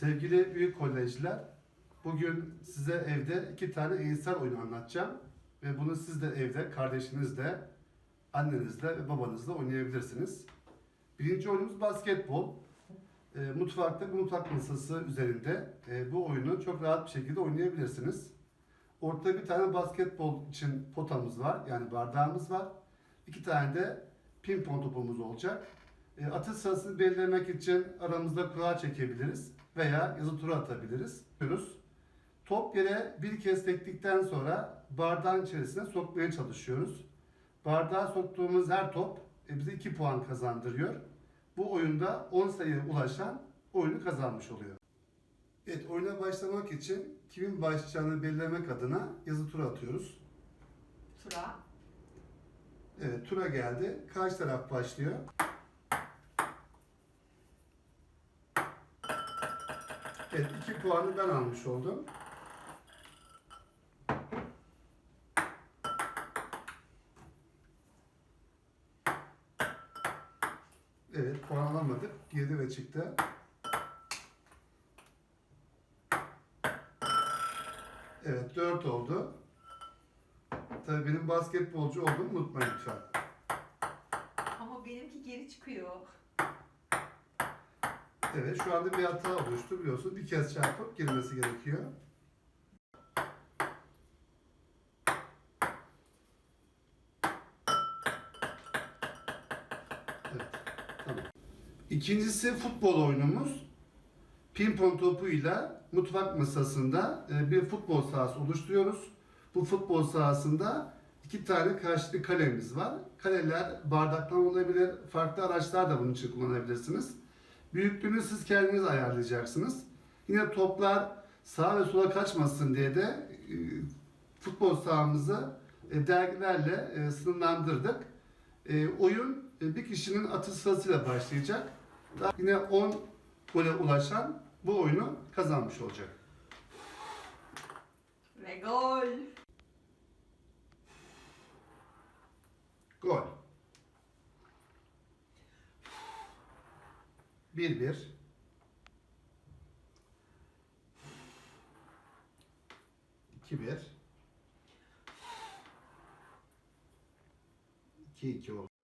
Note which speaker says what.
Speaker 1: Sevgili büyük kolejciler, bugün size evde iki tane eğitsel oyunu anlatacağım. Ve bunu siz de evde, kardeşinizle, annenizle ve babanızla oynayabilirsiniz. Birinci oyunumuz basketbol. E, mutfakta mutfak masası üzerinde e, bu oyunu çok rahat bir şekilde oynayabilirsiniz. Ortada bir tane basketbol için potamız var, yani bardağımız var. İki tane de pimpon topumuz olacak. E, atış sırasını belirlemek için aramızda kura çekebiliriz veya yazı tura atabiliriz. Diyoruz. Top yere bir kez sektikten sonra bardağın içerisine sokmaya çalışıyoruz. Bardağa soktuğumuz her top e, bize 2 puan kazandırıyor. Bu oyunda 10 sayıya ulaşan oyunu kazanmış oluyor. Evet, oyuna başlamak için kimin başlayacağını belirlemek adına yazı tura atıyoruz.
Speaker 2: Tura.
Speaker 1: Evet, tura geldi. Karşı taraf başlıyor. Evet, 2 puanı ben almış oldum. Evet, puan alamadık. Girdi ve çıktı. Evet, 4 oldu. Tabii benim basketbolcu olduğumu unutmayın lütfen.
Speaker 2: Ama benimki geri çıkıyor.
Speaker 1: Evet, şu anda bir hata oluştu biliyorsun. Bir kez çarpıp girmesi gerekiyor. Evet, tamam. İkincisi futbol oyunumuz. Pimpon topuyla mutfak masasında e, bir futbol sahası oluşturuyoruz. Bu futbol sahasında iki tane karşılıklı kalemiz var. Kaleler bardaktan olabilir, farklı araçlar da bunun için kullanabilirsiniz. Büyüklüğünü siz kendiniz ayarlayacaksınız. Yine toplar sağa ve sola kaçmasın diye de e, futbol sahamızı e, dergilerle e, sınırlandırdık. E, oyun e, bir kişinin atış sırasıyla başlayacak. Daha yine 10 gole ulaşan bu oyunu kazanmış olacak. 1-1. İki bir. İki iki oldu.